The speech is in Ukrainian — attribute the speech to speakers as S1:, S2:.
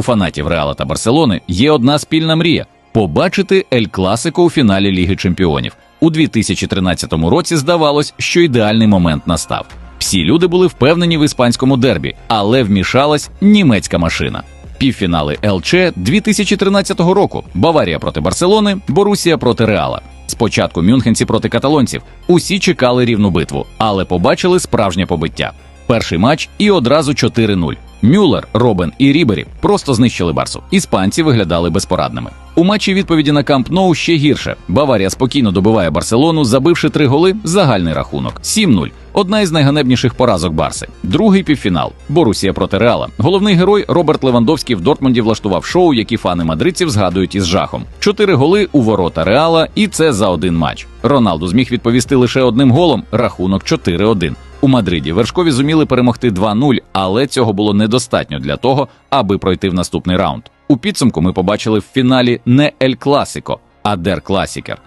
S1: У фанатів Реала та Барселони є одна спільна мрія побачити Ель Класико у фіналі Ліги Чемпіонів. У 2013 році здавалось, що ідеальний момент настав. Всі люди були впевнені в іспанському дербі, але вмішалась німецька машина. Півфінали ЛЧ 2013 року. Баварія проти Барселони, Борусія проти Реала. Спочатку мюнхенці проти каталонців. Усі чекали рівну битву, але побачили справжнє побиття. Перший матч і одразу 4-0. Мюллер, Робен і Рібері просто знищили Барсу. Іспанці виглядали безпорадними. У матчі відповіді на Камп Ноу ще гірше. Баварія спокійно добиває Барселону, забивши три голи. Загальний рахунок 7-0. Одна із найганебніших поразок Барси. Другий півфінал. Борусія проти Реала. Головний герой Роберт Левандовський в Дортмунді влаштував шоу, які фани мадридців згадують із жахом. Чотири голи у ворота Реала, і це за один матч. Роналду зміг відповісти лише одним голом. Рахунок 4-1. Мадриді вершкові зуміли перемогти 2-0, але цього було недостатньо для того, аби пройти в наступний раунд. У підсумку ми побачили в фіналі не Ель Класико, а Дер Класікер.